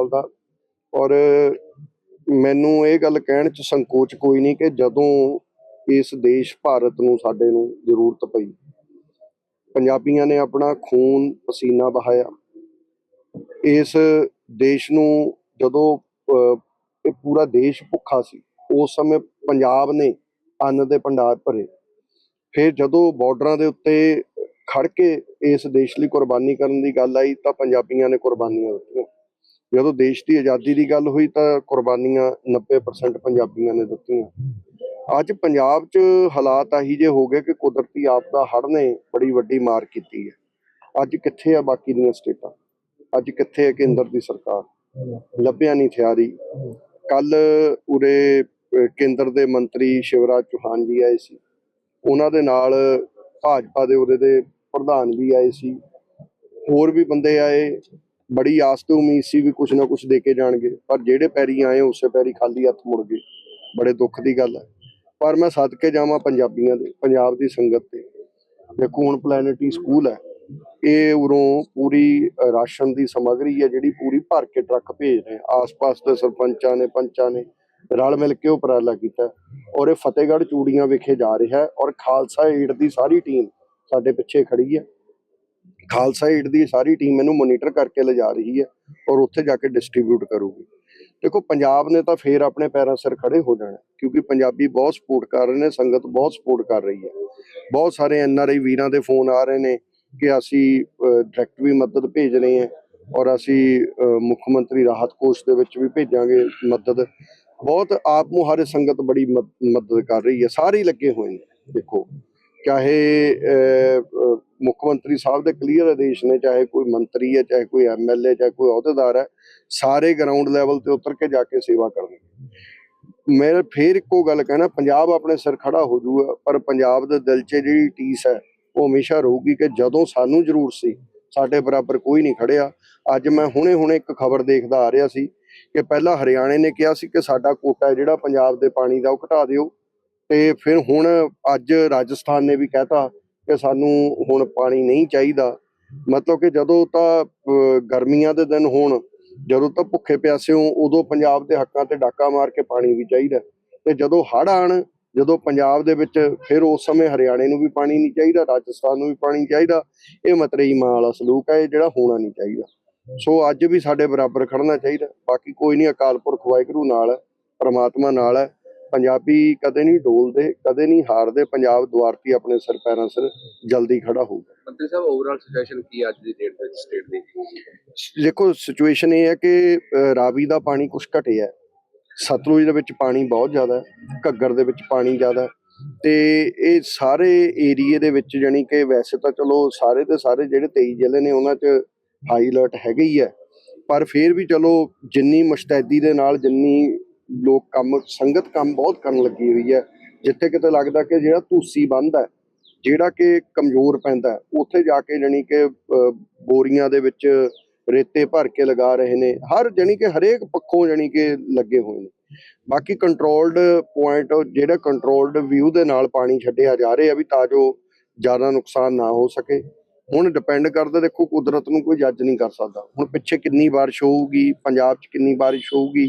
ਸਾਲ ਦਾ। ਔਰ ਮੈਨੂੰ ਇਹ ਗੱਲ ਕਹਿਣ ਚ ਸੰਕੋਚ ਕੋਈ ਨਹੀਂ ਕਿ ਜਦੋਂ ਇਸ ਦੇਸ਼ ਭਾਰਤ ਨੂੰ ਸਾਡੇ ਨੂੰ ਜ਼ਰੂਰਤ ਪਈ, ਪੰਜਾਬੀਆਂ ਨੇ ਆਪਣਾ ਖੂਨ ਪਸੀਨਾ ਬਹਾਇਆ ਇਸ ਦੇਸ਼ ਨੂੰ ਜਦੋਂ ਇਹ ਪੂਰਾ ਦੇਸ਼ ਭੁੱਖਾ ਸੀ, ਉਸ ਸਮੇਂ ਪੰਜਾਬ ਨੇ ਅੰਨ ਦੇ ਭੰਡਾਰ ਭਰੇ। ਫਿਰ ਜਦੋਂ ਬਾਰਡਰਾਂ ਦੇ ਉੱਤੇ ਖੜ ਕੇ ਇਸ ਦੇਸ਼ ਲਈ ਕੁਰਬਾਨੀ ਕਰਨ ਦੀ ਗੱਲ ਆਈ, ਤਾਂ ਪੰਜਾਬੀਆਂ ਨੇ ਕੁਰਬਾਨੀਆਂ ਦਿੱਤੀਆਂ। ਜਦੋਂ ਦੇਸ਼ ਦੀ ਆਜ਼ਾਦੀ ਦੀ ਗੱਲ ਹੋਈ ਤਾਂ ਕੁਰਬਾਨੀਆਂ 90% ਪੰਜਾਬੀਆਂ ਨੇ ਦਿੱਤੀਆਂ। ਅੱਜ ਪੰਜਾਬ 'ਚ ਹਾਲਾਤ ਆਹੀ ਜੇ ਹੋ ਗਏ ਕਿ ਕੁਦਰਤੀ ਆਪਦਾ ਹੜ੍ਹ ਨੇ ਬੜੀ ਵੱਡੀ ਮਾਰ ਕੀਤੀ ਹੈ। ਅੱਜ ਕਿੱਥੇ ਆ ਬਾਕੀ ਦੀਆਂ ਸਟੇਟਾਂ? ਅੱਜ ਕਿੱਥੇ ਹੈ ਕੇਂਦਰ ਦੀ ਸਰਕਾਰ? ਲੱਭਿਆ ਨਹੀਂ ਥਿਆਰੀ। ਕੱਲ ਉਰੇ ਕੇਂਦਰ ਦੇ ਮੰਤਰੀ ਸ਼ਿਵਰਾਜ ਚੌਹਾਨ ਜੀ ਆਏ ਸੀ। ਉਹਨਾਂ ਦੇ ਨਾਲ ਭਾਜਪਾ ਦੇ ਉਰੇ ਦੇ ਪ੍ਰਧਾਨ ਵੀ ਆਏ ਸੀ। ਹੋਰ ਵੀ ਬੰਦੇ ਆਏ। ਬੜੀ ਆਸ ਤੇ ਉਮੀਦ ਸੀ ਵੀ ਕੁਝ ਨਾ ਕੁਝ ਦੇ ਕੇ ਜਾਣਗੇ, ਪਰ ਜਿਹੜੇ ਪੈਰੀ ਆਏ ਉਸੇ ਪੈਰੀ ਖਾਲੀ ਹੱਥ ਮੁੜ ਗਏ। ਬੜੇ ਦੁੱਖ ਦੀ ਗੱਲ ਹੈ ਪਰ ਮੈਂ ਸਦਕੇ ਜਾਵਾਂ ਪੰਜਾਬੀਆਂ ਦੇ, ਪੰਜਾਬ ਦੀ ਸੰਗਤ ਤੇ। ਦੇਖੋ, ਹੁਣ ਪਲੈਨੇਟਰੀ ਸਕੂਲ ਹੈ ਇਹ ਉਰੋਂ ਪੂਰੀ ਰਾਸ਼ਨ ਦੀ ਸਮੱਗਰੀ ਹੈ ਜਿਹੜੀ ਪੂਰੀ ਭਰ ਕੇ ਟਰੱਕ ਭੇਜ ਰਹੇ ਆਸ-ਪਾਸ ਦੇ ਸਰਪੰਚਾਂ ਨੇ, ਪੰਚਾਂ ਨੇ ਰਲ ਮਿਲ ਕੇ ਉਪਰਾਲਾ ਕੀਤਾ। ਔਰ ਇਹ ਫਤਿਹਗੜ੍ਹ ਚੂੜੀਆਂ ਵਿਖੇ ਜਾ ਰਿਹਾ ਔਰ ਖਾਲਸਾ ਏਡ ਦੀ ਸਾਰੀ ਟੀਮ ਸਾਡੇ ਪਿੱਛੇ ਖੜੀ ਹੈ ਖਾਲਸਾ ਏਡ ਦੀ ਸਾਰੀ ਟੀਮ ਇਹਨੂੰ ਮੋਨੀਟਰ ਕਰਕੇ ਲਿਜਾ ਰਹੀ ਹੈ ਔਰ ਉੱਥੇ ਜਾ ਕੇ ਡਿਸਟ੍ਰੀਬਿਊਟ ਕਰੂਗੀ। ਦੇਖੋ, ਪੰਜਾਬ ਨੇ ਤਾਂ ਫੇਰ ਆਪਣੇ ਪੈਰਾਂ ਸਿਰ ਖੜੇ ਹੋ ਜਾਣਾ, ਕਿਉਂਕਿ ਪੰਜਾਬੀ ਬਹੁਤ ਸਪੋਰਟ ਕਰ ਰਹੇ ਨੇ, ਸੰਗਤ ਬਹੁਤ ਸਪੋਰਟ ਕਰ ਰਹੀ ਹੈ। ਬਹੁਤ ਸਾਰੇ ਐਨਆਰਆਈ ਵੀਰਾਂ ਦੇ ਫੋਨ ਆ ਰਹੇ ਨੇ ਕਿ ਅਸੀਂ ਡਾਇਰੈਕਟ ਵੀ ਮਦਦ ਭੇਜ ਰਹੇ ਹਾਂ ਔਰ ਅਸੀਂ ਮੁੱਖ ਮੰਤਰੀ ਰਾਹਤ ਕੋਸ਼ ਦੇ ਵਿੱਚ ਵੀ ਭੇਜਾਂਗੇ ਮਦਦ। ਬਹੁਤ ਆਪ ਮੁਹਾਰੇ ਸੰਗਤ ਬੜੀ ਮਦ- ਮਦਦ ਕਰ ਰਹੀ ਹੈ, ਸਾਰੇ ਲੱਗੇ ਹੋਏ ਨੇ, ਦੇਖੋ। ਚਾਹੇ ਮੁੱਖ ਮੰਤਰੀ ਸਾਹਿਬ ਦੇ ਕਲੀਅਰ ਆਦੇਸ਼ ਨੇ, ਚਾਹੇ ਕੋਈ ਮੰਤਰੀ ਹੈ, ਚਾਹੇ ਕੋਈ ਐਮਐਲਏ ਚਾਹੇ ਕੋਈ ਅਹੁਦੇਦਾਰ ਹੈ, ਸਾਰੇ ਗਰਾਊਂਡ ਲੈਵਲ ਤੇ ਉਤਰ ਕੇ ਜਾ ਕੇ ਸੇਵਾ ਕਰਨਗੇ। ਮੈਂ ਫੇਰ ਇੱਕੋ ਗੱਲ ਕਹਿਣਾ, ਪੰਜਾਬ ਆਪਣੇ ਸਿਰ ਖੜਾ ਹੋ ਜੂਗਾ, ਪਰ ਪੰਜਾਬ ਦੇ ਦਿਲ 'ਚ ਜਿਹੜੀ ਟੀਸ ਹੈ, ਉਹ ਹਮੇਸ਼ਾ ਰਹੂਗੀ ਕਿ ਜਦੋਂ ਸਾਨੂੰ ਜ਼ਰੂਰ ਸੀ, ਸਾਡੇ ਬਰਾਬਰ ਕੋਈ ਨਹੀਂ ਖੜਿਆ। ਅੱਜ ਮੈਂ ਹੁਣੇ-ਹੁਣੇ ਇੱਕ ਖਬਰ ਦੇਖਦਾ ਆ ਰਿਹਾ ਸੀ ਕਿ ਪਹਿਲਾਂ ਹਰਿਆਣੇ ਨੇ ਕਿਹਾ ਸੀ ਕਿ ਸਾਡਾ ਕੋਟਾ ਜਿਹੜਾ ਪੰਜਾਬ ਦੇ ਪਾਣੀ ਦਾ, ਉਹ ਘਟਾ ਦਿਓ। ਤੇ ਫਿਰ ਹੁਣ ਅੱਜ ਰਾਜਸਥਾਨ ਨੇ ਵੀ ਕਹਿਤਾ ਕਿ ਸਾਨੂੰ ਹੁਣ ਪਾਣੀ ਨਹੀਂ ਚਾਹੀਦਾ। ਮਤਲਬ ਕਿ ਜਦੋਂ ਤਾਂ ਗਰਮੀਆਂ ਦੇ ਦਿਨ ਹੋਣ, ਜਦੋਂ ਤਾਂ ਭੁੱਖੇ ਪਿਆਸੇ ਹੋ ਉਦੋਂ ਪੰਜਾਬ ਦੇ ਹੱਕਾਂ ਤੇ ਡਾਕਾ ਮਾਰ ਕੇ ਪਾਣੀ ਵੀ ਚਾਹੀਦਾ। ਤੇ ਜਦੋਂ ਹੜ੍ਹ ਆਣ ਜਦੋਂ ਪੰਜਾਬ ਦੇ ਵਿੱਚ ਫਿਰ ਉਸ ਸਮੇਂ ਹਰਿਆਣੇ ਨੂੰ ਵੀ ਪਾਣੀ ਨਹੀਂ ਚਾਹੀਦਾ, ਰਾਜਸਥਾਨ ਨੂੰ ਵੀ ਪਾਣੀ ਚਾਹੀਦਾ, ਇਹ ਮਤਰੇਈ ਮਾਂ ਵਾਲਾ ਸਲੂਕ ਹੈ, ਇਹ ਜਿਹੜਾ ਹੋਣਾ ਨਹੀਂ ਚਾਹੀਦਾ। ਸੋ ਅੱਜ ਵੀ ਸਾਡੇ ਬਰਾਬਰ ਖੜਨਾ ਚਾਹੀਦਾ। ਬਾਕੀ ਕੋਈ ਨਹੀਂ, ਅਕਾਲ ਪੁਰਖ ਵਾਹਿਗੁਰੂ ਨਾਲ ਹੈ, ਪ੍ਰਮਾਤਮਾ ਨਾਲ ਹੈ। ਪੰਜਾਬੀ ਕਦੇ ਨਹੀਂ ਡੋਲਦੇ ਕਦੇ ਨਹੀਂ ਹਾਰਦੇ ਪੰਜਾਬ ਦੁਆਰਤੀ ਆਪਣੇ ਸਿਰ ਪੈਰਾਂ ਸਿਰ ਜਲਦੀ ਖੜਾ ਹੋਊਗਾ ਮੰਤਰੀ ਸਾਹਿਬ ਓਵਰਆਲ ਸਿਚੁਏਸ਼ਨ ਕੀ ਅੱਜ ਦੀ ਡੇਟ ਵਿੱਚ ਸਟੇਟ ਦੀ? ਦੇਖੋ ਸਿਚੁਏਸ਼ਨ ਇਹ ਹੈ ਕਿ ਰਾਵੀ ਦਾ ਪਾਣੀ ਕੁਝ ਘਟਿਆ ਹੈ। ਸਤਲੁਜ ਦੇ ਵਿੱਚ ਪਾਣੀ ਬਹੁਤ ਜ਼ਿਆਦਾ ਹੈ ਘੱਗਰ ਦੇ ਵਿੱਚ ਪਾਣੀ ਜ਼ਿਆਦਾ ਹੈ। ਤੇ ਇਹ ਸਾਰੇ ਏਰੀਏ ਦੇ ਵਿੱਚ ਜਾਣੀ ਕਿ ਵੈਸੇ ਤਾਂ ਚਲੋ ਸਾਰੇ ਦੇ ਸਾਰੇ ਜਿਹੜੇ 23 ਜ਼ਿਲ੍ਹੇ ਨੇ ਉਹਨਾਂ 'ਚ ਹਾਈ ਅਲਰਟ ਹੈਗੇ ਹੀ ਹੈ। ਪਰ ਫਿਰ ਵੀ ਚਲੋ ਜਿੰਨੀ ਮੁਸ਼ਤੈਦੀ ਦੇ ਨਾਲ ਜਿੰਨੀ ਲੋਕ ਕੰਮ, ਸੰਗਤ ਕੰਮ ਬਹੁਤ ਕਰਨ ਲੱਗੀ ਹੋਈ ਹੈ। ਜਿੱਥੇ ਕਿਤੇ ਲੱਗਦਾ ਕਿ ਜਿਹੜਾ ਧੂਸੀ ਬੰਦ ਹੈ, ਜਿਹੜਾ ਕਿ ਕਮਜ਼ੋਰ ਪੈਂਦਾ ਉੱਥੇ ਜਾ ਕੇ ਜਾਣੀ ਕਿ ਬੋਰੀਆਂ ਦੇ ਵਿੱਚ ਰੇਤੇ ਭਰ ਕੇ ਲਗਾ ਰਹੇ ਨੇ। ਹਰ ਜਾਣੀ ਕਿ ਹਰੇਕ ਪੱਖੋਂ ਜਾਣੀ ਕਿ ਲੱਗੇ ਹੋਏ ਨੇ। ਬਾਕੀ ਕੰਟਰੋਲਡ ਪੁਆਇੰਟ ਜਿਹੜਾ ਕੰਟਰੋਲਡ ਵਿਊ ਦੇ ਨਾਲ ਪਾਣੀ ਛੱਡਿਆ ਜਾ ਰਿਹਾ ਵੀ ਤਾਂ ਜੋ ਜ਼ਿਆਦਾ ਨੁਕਸਾਨ ਨਾ ਹੋ ਸਕੇ। ਹੁਣ ਡਿਪੈਂਡ ਕਰਦਾ, ਦੇਖੋ ਕੁਦਰਤ ਨੂੰ ਕੋਈ ਜੱਜ ਨਹੀਂ ਕਰ ਸਕਦਾ। ਹੁਣ ਪਿੱਛੇ ਕਿੰਨੀ ਬਾਰਿਸ਼ ਹੋਊਗੀ, ਪੰਜਾਬ 'ਚ ਕਿੰਨੀ ਬਾਰਿਸ਼ ਹੋਊਗੀ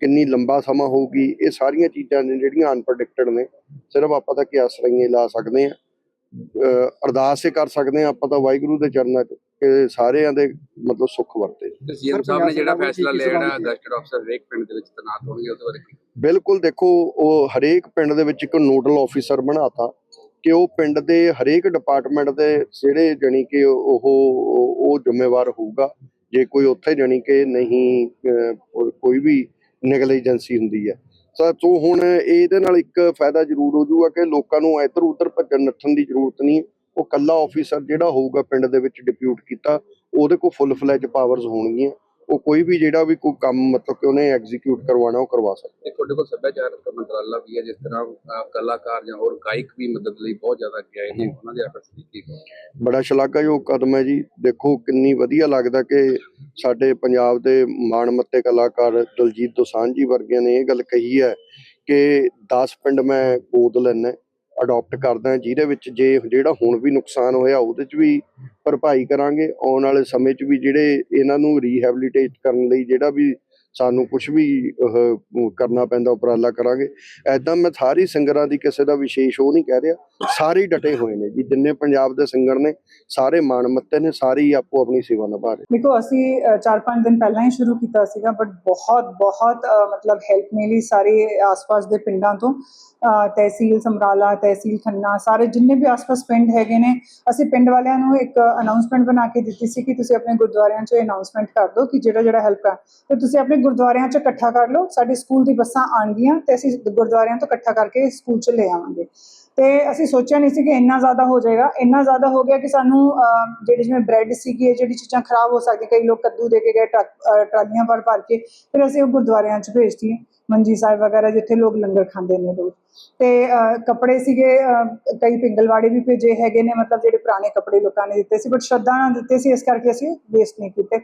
ਕਿੰਨੀ ਲੰਬਾ ਸਮਾਂ ਹੋਊਗੀ ਇਹ ਸਾਰੀਆਂ ਚੀਜ਼ਾਂ ਨੇ ਜਿਹੜੀਆਂ ਅਨਪ੍ਰੈਡਿਕਟਡ ਨੇ ਸਿਰਫ ਆਪਾਂ ਤਾਂ ਕਿਆਸ ਰਹੀਆਂ ਲਾ ਸਕਦੇ ਆ ਅਰਦਾਸ ਹੀ ਕਰ ਸਕਦੇ ਆ ਆਪਾਂ ਤਾਂ ਵਾਹਿਗੁਰੂ ਦੇ ਚਰਨਾਂ 'ਚ ਕਿ ਸਾਰਿਆਂ ਦੇ ਮਤਲਬ ਸੁੱਖ ਵਰਤੇ। ਤੇ ਸੀਐਮ ਸਰ, ਸਾਹਿਬ ਨੇ ਜਿਹੜਾ ਪੰਜਾਬ ਫੈਸਲਾ ਸਰਕਾਰ ਲਿਆ ਜਿਹੜਾ ਵੱਲੋਂ ਗਸਟਡ ਅਫਸਰ ਹਰੇਕ ਪਿੰਡ ਦੇ ਵਿੱਚ ਤੈਨਾਤ ਹੋਣਗੇ ਉਹਦੇ ਬਾਰੇ ਕੀ? ਬਿਲਕੁਲ ਦੇਖੋ ਉਹ ਹਰੇਕ ਪਿੰਡ ਦੇ ਵਿੱਚ ਇੱਕ ਨੋਡਲ ਆਫੀਸਰ ਬਣਾਤਾ ਕਿ ਉਹ ਪਿੰਡ ਦੇ ਹਰੇਕ ਡਿਪਾਰਟਮੈਂਟ ਦੇ ਜਿਹੜੇ ਜਾਣੀ ਕਿ ਉਹ ਉਹ ਜ਼ਿੰਮੇਵਾਰ ਹੋਊਗਾ। ਜੇ ਕੋਈ ਉੱਥੇ ਜਾਣੀ ਕਿ ਨਹੀਂ ਕੋਈ ਵੀ ਨੈਗਲੀਜੈਂਸੀ ਹੁੰਦੀ ਹੈ। ਤਾਂ ਤੋਂ ਹੁਣ ਇਹਦੇ ਨਾਲ ਇੱਕ ਫਾਇਦਾ ਜ਼ਰੂਰ ਹੋ ਜਾਊਗਾ ਕਿ ਲੋਕਾਂ ਨੂੰ ਇੱਧਰ ਉੱਧਰ ਭੱਜਣ ਨੱਠਣ ਦੀ ਜ਼ਰੂਰਤ ਨਹੀਂ ਉਹ ਕੱਲਾ ਆਫੀਸਰ ਜਿਹੜਾ ਹੋਊਗਾ ਪਿੰਡ ਦੇ ਵਿੱਚ ਡਿਪਿਊਟ ਕੀਤਾ, ਉਹਦੇ ਕੋਲ ਫੁੱਲ ਫਲੈਜ ਪਾਵਰਸ ਹੋਣਗੀਆਂ। ਉਹ ਕੋਈ ਵੀ ਜਿਹੜਾ ਵੀ ਕੋਈ ਕੰਮ ਮਤਲਬ ਕਿ ਉਹਨੇ ਐਗਜ਼ੀਕਿਊਟ ਕਰਵਾਉਣਾ ਉਹ ਕਰਵਾ ਸਕਦਾ। ਤੇ ਤੁਹਾਡੇ ਕੋਲ ਸੱਭਿਆਚਾਰਕ ਮੰਤਰਾਲਾ ਵੀ ਹੈ ਜਿਸ ਤਰ੍ਹਾਂ ਅਹ, ਕਲਾਕਾਰ ਜਾਂ ਹੋਰ ਗਾਇਕ ਵੀ ਮਦਦ ਲਈ ਬਹੁਤ ਜ਼ਿਆਦਾ ਅੱਗੇ ਆਏ ਨੇ ਉਹਨਾਂ ਦੇ ਐਫਰਟਸ ਦੀ ਕੀ ਬੜਾ ਸ਼ਲਾਘਾਯੋਗ ਕਦਮ ਹੈ ਜੀ। ਦੇਖੋ ਕਿੰਨੀ ਵਧੀਆ ਲੱਗਦਾ ਕਿ ਸਾਡੇ ਪੰਜਾਬ ਦੇ ਮਾਣਮੱਤੇ ਕਲਾਕਾਰ ਦਲਜੀਤ ਦੋਸਾਂਝ ਜੀ ਵਰਗਿਆਂ ਨੇ ਇਹ ਗੱਲ ਕਹੀ ਹੈ ਕਿ 10 ਪਿੰਡ ਮੈਂ ਗੋਦ ਲੈਣਾ ਅਡਾਪਟ ਕਰਦਾ ਜਿਹਦੇ ਵਿੱਚ ਜੇ ਜਿਹੜਾ ਹੁਣ ਵੀ ਨੁਕਸਾਨ ਹੋਇਆ, ਉਹਦੇ 'ਚ ਵੀ ਭਰਪਾਈ ਕਰਾਂਗੇ। ਆਉਣ ਵਾਲੇ ਸਮੇਂ 'ਚ ਵੀ ਜਿਹੜੇ ਇਹਨਾਂ ਨੂੰ ਰੀਹੈਬਿਲਿਟੇਟ ਕਰਨ ਲਈ ਜਿਹੜਾ ਵੀ ਸਾਨੂੰ ਕੁਝ ਵੀ ਕਰਨਾ ਪੈਂਦਾ, ਉਪਰਾਲਾ ਕਰਾਂਗੇ। ਐਦਾਂ ਮੈਂ ਸਾਰੀ ਸਿੰਗਰਾਂ ਦੀ ਕਿਸੇ ਦਾ ਵਿਸ਼ੇਸ਼ ਉਹ ਨਹੀਂ ਕਹਿ ਰਿਹਾ। ਸਾਰੇ ਡਟੇ ਹੋਏ ਨੇ ਜੀ, ਜਿੰਨੇ ਪੰਜਾਬ ਦੇ ਸਿੰਗਰ ਨੇ, ਸਾਰੇ ਮਾਣ ਨੇ, ਸਾਰੇ ਹੀ ਆਪੋ ਆਪਣੀ ਸੇਵਾ ਨਿਭਾ ਰਹੇ ਦੇਖੋ, ਅਸੀਂ 4-5 ਦਿਨ ਪਹਿਲਾਂ ਹੀ ਸ਼ੁਰੂ ਕੀਤਾ ਸੀਗਾ ਬਟ ਬਹੁਤ ਬਹੁਤ ਮਤਲਬ ਹੈਲਪ ਮਿਲੀ ਸਾਰੇ ਆਸ-ਪਾਸ ਦੇ ਪਿੰਡਾਂ ਤੋਂ। ਤਹਿਸੀਲ ਸਮਰਾਲਾ, ਤਹਿਸੀਲ ਖੰਨਾ, ਸਾਰੇ ਜਿੰਨੇ ਵੀ ਆਸ-ਪਾਸ ਪਿੰਡ ਹੈਗੇ ਨੇ, ਅਸੀਂ ਪਿੰਡ ਵਾਲਿਆਂ ਨੂੰ ਇੱਕ ਅਨਾਉਂਸਮੈਂਟ ਬਣਾ ਕੇ ਦਿੱਤੀ ਸੀ ਕਿ ਤੁਸੀਂ ਆਪਣੇ ਗੁਰਦੁਆਰਿਆਂ 'ਚ ਅਨਾਉਂਸਮੈਂਟ ਕਰ ਦਿਓ ਕਿ ਜਿਹੜਾ ਜਿਹੜਾ ਹੈਲਪ ਕਰ ਤੇ ਤੁਸੀਂ ਆਪਣੇ ਗੁਰਦੁਆਰਿਆਂ 'ਚ ਇਕੱਠਾ ਕਰ ਲਓ ਸਾਡੇ ਸਕੂਲ ਦੀ ਬੱਸਾਂ ਆਉਣਗੀਆਂ ਤੇ ਅਸੀਂ ਗੁਰਦੁਆਰਿਆਂ ਤੋਂ ਇਕੱਠਾ ਕਰਕੇ ਸਕੂਲ 'ਚ ਲੈ ਆਵਾਂਗੇ। ਤੇ ਅਸੀਂ ਸੋਚਿਆ ਨਹੀਂ ਸੀ ਕਿ ਇੰਨਾ ਜ਼ਿਆਦਾ ਹੋ ਜਾਏਗਾ। ਇੰਨਾ ਜ਼ਿਆਦਾ ਹੋ ਗਿਆ ਕਿ ਸਾਨੂੰ ਅਹ, ਜਿਵੇਂ ਬ੍ਰੈਡ ਸੀਗੀ ਇਹ ਜਿਹੜੀ ਚੀਜ਼ਾਂ ਖਰਾਬ ਹੋ ਸਕਦੀਆਂ। ਕਈ ਲੋਕ ਕੱਦੂ ਦੇ ਕੇ ਗਏ ਟਰਾਲੀਆਂ ਭਰ ਭਰ ਕੇ। ਫਿਰ ਅਸੀਂ ਉਹ ਗੁਰਦੁਆਰਿਆਂ 'ਚ ਭੇਜਤੀ ਮੰਜੀ ਸਾਹਿਬ ਵਗੈਰਾ ਜਿੱਥੇ ਲੋਕ ਲੰਗਰ ਖਾਂਦੇ ਨੇ ਲੋਕ ਤੇ ਅਹ, ਕੱਪੜੇ ਸੀਗੇ ਅਹ, ਕਈ ਪਿੰਗਲਵਾੜੇ ਵੀ ਭੇਜੇ ਹੈਗੇ ਨੇ ਮਤਲਬ ਜਿਹੜੇ ਪੁਰਾਣੇ ਕੱਪੜੇ ਲੋਕਾਂ ਨੇ ਦਿੱਤੇ ਸੀ ਬਟ ਸ਼ਰਧਾ ਨਾਲ ਦਿੱਤੇ ਸੀ ਇਸ ਕਰਕੇ ਅਸੀਂ ਵੇਸਟ ਨਹੀਂ ਕੀਤੇ।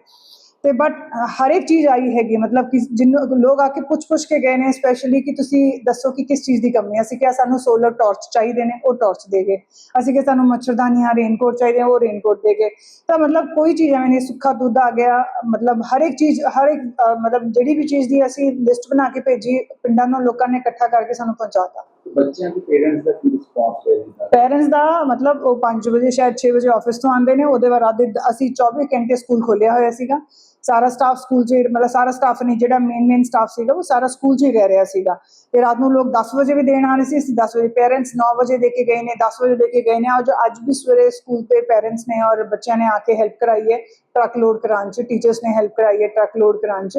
ਤੇ ਬਟ ਹਰ ਇੱਕ ਚੀਜ਼ ਆਈ ਹੈਗੀ ਮਤਲਬ ਕਿ ਜਿਹਨੂੰ ਲੋਕ ਆ ਕੇ ਪੁੱਛ-ਪੁੱਛ ਕੇ ਗਏ ਨੇ ਸਪੈਸ਼ਲੀ ਕਿ ਤੁਸੀਂ ਦੱਸੋ ਕਿ ਕਿਸ ਚੀਜ਼ ਦੀ ਕਮੀ ਹੈ। ਅਸੀਂ ਕਿਹਾ ਸਾਨੂੰ ਸੋਲਰ ਟਾਰਚ ਚਾਹੀਦੇ ਨੇ, ਉਹ ਟਾਰਚ ਦੇ ਗਏ। ਅਸੀਂ ਕਿਹਾ ਸਾਨੂੰ ਮੱਛਰਦਾਨੀਆਂ ਰੇਨਕੋਟ ਚਾਹੀਦੇ ਆ ਉਹ ਰੇਨਕੋਟ ਦੇ ਗਏ। ਤਾਂ ਮਤਲਬ ਕੋਈ ਚੀਜ਼ ਐਵੇਂ ਨਹੀਂ, ਸੁੱਖਾ ਦੁੱਧ ਆ ਗਿਆ। ਮਤਲਬ ਹਰ ਇੱਕ ਚੀਜ਼, ਹਰ ਇੱਕ ਮਤਲਬ ਜਿਹੜੀ ਵੀ ਚੀਜ਼ ਦੀ ਅਸੀਂ ਲਿਸਟ ਬਣਾ ਕੇ ਭੇਜੀ, ਪਿੰਡਾਂ ਨੂੰ ਲੋਕਾਂ ਨੇ ਇਕੱਠਾ ਕਰਕੇ ਸਾਨੂੰ ਪਹੁੰਚਾਤਾ ਬੱਚਿਆਂ ਦੇ ਪੇਰੈਂਟਸ ਦਾ ਕੀ ਰਿਸਪੌਂਸ ਹੋਇਆ ਪੇਰੈਂਟਸ ਦਾ ਮਤਲਬ ਉਹ 5 ਵਜੇ ਸ਼ਾਇਦ 6 ਵਜੇ ਆਫਿਸ ਤੋਂ ਆਉਂਦੇ ਨੇ, ਉਹਦੇ ਬਾਅਦ ਅਸੀਂ 24 ਘੰਟੇ ਸਕੂਲ ਖੋਲਿਆ ਹੋਇਆ ਸੀਗਾ। ਸਾਰਾ ਸਟਾਫ ਸਕੂਲ 'ਚ ਮਤਲਬ ਸਾਰਾ ਸਟਾਫ ਨਹੀਂ ਜਿਹੜਾ ਮੇਨ ਮੇਨ ਸਟਾਫ ਸੀਗਾ, ਉਹ ਸਾਰਾ ਸਕੂਲ 'ਚ ਹੀ ਰਹਿ ਰਿਹਾ ਸੀਗਾ। ਤੇ ਰਾਤ ਨੂੰ ਲੋਕ 10 ਵਜੇ ਵੀ ਦੇਣ ਆਣੇ ਸੀ, ਅਸੀਂ 10 ਵਜੇ ਪੇਰੈਂਟਸ 9 ਵਜੇ ਦੇ ਕੇ ਗਏ ਨੇ 10 ਵਜੇ ਦੇ ਕੇ ਗਏ ਨੇ। ਅੱਜ ਅੱਜ ਵੀ ਸਵੇਰੇ ਸਕੂਲ ਤੇ ਪੇਰੈਂਟਸ ਨੇ ਔਰ ਬੱਚਿਆਂ ਨੇ ਆ ਕੇ ਹੈਲਪ ਕਰਾਈ ਹੈ ਟਰੱਕ ਲੋਡ ਕਰਾਉਣ 'ਚ ਟੀਚਰਸ ਨੇ ਹੈਲਪ ਕਰਾਈ ਹੈ ਟਰੱਕ ਲੋਡ ਕਰਾਉਣ 'ਚ।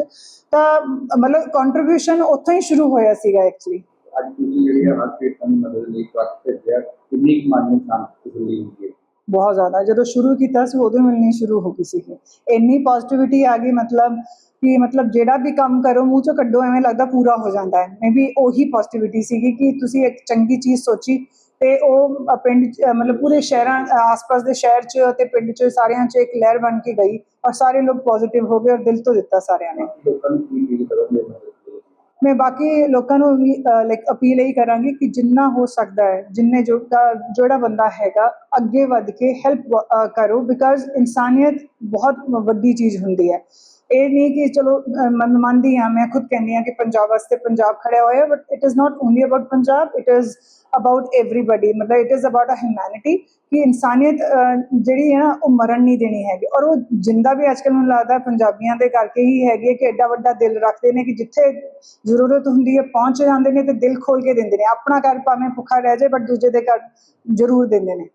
ਤਾਂ ਮਤਲਬ ਕੰਟਰੀਬਿਊਸ਼ਨ ਉੱਥੋਂ ਹੀ ਸ਼ੁਰੂ ਹੋਇਆ ਸੀਗਾ ਐਕਚੁਅਲੀ ਅੱਜ ਤੁਸੀਂ ਜਿਹੜੀ ਹਰ ਪੇਟਾਂ ਦੀ ਮਦਦ ਲਈ ਟਰੱਕ ਭੇਜਿਆ ਕਿੰਨੀ ਕੁ ਮਨ ਨੂੰ ਸ਼ਾਂਤੀ ਤਸੱਲੀ ਹੁੰਦੀ ਹੈ? ਬਹੁਤ ਜ਼ਿਆਦਾ। ਜਦੋਂ ਸ਼ੁਰੂ ਕੀਤਾ ਸੀ ਉਦੋਂ ਮਿਲਣੀ ਸ਼ੁਰੂ ਹੋ ਗਈ ਸੀ ਇੰਨੀ ਪੋਜ਼ਿਟਿਵਿਟੀ ਆ ਗਈ ਮਤਲਬ ਕਿ ਮਤਲਬ ਜਿਹੜਾ ਵੀ ਕੰਮ ਕਰੋ ਮੂੰਹ ਚੋਂ ਕੱਢੋ ਐਵੇਂ ਲੱਗਦਾ ਪੂਰਾ ਹੋ ਜਾਂਦਾ ਹੈ। ਮੇ ਵੀ ਉਹੀ ਪੋਜ਼ਿਟਿਵਿਟੀ ਸੀਗੀ ਕਿ ਤੁਸੀਂ ਇੱਕ ਚੰਗੀ ਚੀਜ਼ ਸੋਚੀ ਤੇ ਉਹ ਪਿੰਡ ਮਤਲਬ ਪੂਰੇ ਸ਼ਹਿਰਾਂ ਆਸ-ਪਾਸ ਦੇ ਸ਼ਹਿਰ 'ਚ ਤੇ ਪਿੰਡ 'ਚ ਸਾਰਿਆਂ 'ਚ ਇੱਕ ਲਹਿਰ ਬਣ ਕੇ ਗਈ ਔਰ ਸਾਰੇ ਲੋਕ ਪੋਜ਼ਿਟਿਵ ਹੋ ਗਏ ਔਰ ਦਿਲ ਤੋਂ ਦਿੱਤਾ ਸਾਰਿਆਂ ਨੇ। ਲੋਕਾਂ ਨੂੰ ਕੀ ਫੀਲ ਕਰੋਗੇ ਮੈਂ ਬਾਕੀ ਲੋਕਾਂ ਨੂੰ ਵੀ ਲਾਈਕ ਅਪੀਲ ਇਹੀ ਕਰਾਂਗੀ ਕਿ ਜਿੰਨਾ ਹੋ ਸਕਦਾ ਹੈ, ਜਿੰਨੇ ਜੋ ਜਿਹੜਾ ਬੰਦਾ ਹੈਗਾ, ਅੱਗੇ ਵੱਧ ਕੇ ਹੈਲਪ ਕਰੋ ਬਿਕਾਜ਼ ਇਨਸਾਨੀਅਤ ਬਹੁਤ ਵੱਡੀ ਚੀਜ਼ ਹੁੰਦੀ ਹੈ। ਇਹ ਨਹੀਂ ਕਿ ਚਲੋ ਮਨ ਮੰਨਦੀ ਆ ਮੈਂ ਖੁਦ ਕਹਿੰਦੀ ਆ ਕਿ ਪੰਜਾਬ ਵਾਸਤੇ ਪੰਜਾਬ ਖੜਿਆ ਹੋਇਆ but it is not only about Punjab it is about everybody ਮਤਲਬ it is about uh humanity ਕਿ ਇਨਸਾਨੀਅਤ ਜਿਹੜੀ ਹੈ ਨਾ, ਉਹ ਮਰਨ ਨਹੀਂ ਦੇਣੀ ਹੈਗੀ। ਔਰ ਉਹ ਜਿੰਦਾ ਵੀ ਅੱਜਕੱਲ ਮੈਨੂੰ ਲੱਗਦਾ ਪੰਜਾਬੀਆਂ ਦੇ ਕਰਕੇ ਹੀ ਹੈਗੀ ਕਿ ਐਡਾ ਵੱਡਾ ਦਿਲ ਰੱਖਦੇ ਨੇ ਕਿ ਜਿੱਥੇ ਜ਼ਰੂਰਤ ਹੁੰਦੀ ਹੈ, ਪਹੁੰਚ ਜਾਂਦੇ ਨੇ ਤੇ ਦਿਲ ਖੋਲ ਕੇ ਦਿੰਦੇ ਨੇ। ਆਪਣਾ ਘਰ ਭਾਵੇਂ ਭੁੱਖਾ ਰਹਿ ਜਾਏ ਬਟ ਦੂਜੇ ਦੇ ਘਰ ਜ਼ਰੂਰ ਦਿੰਦੇ ਨੇ।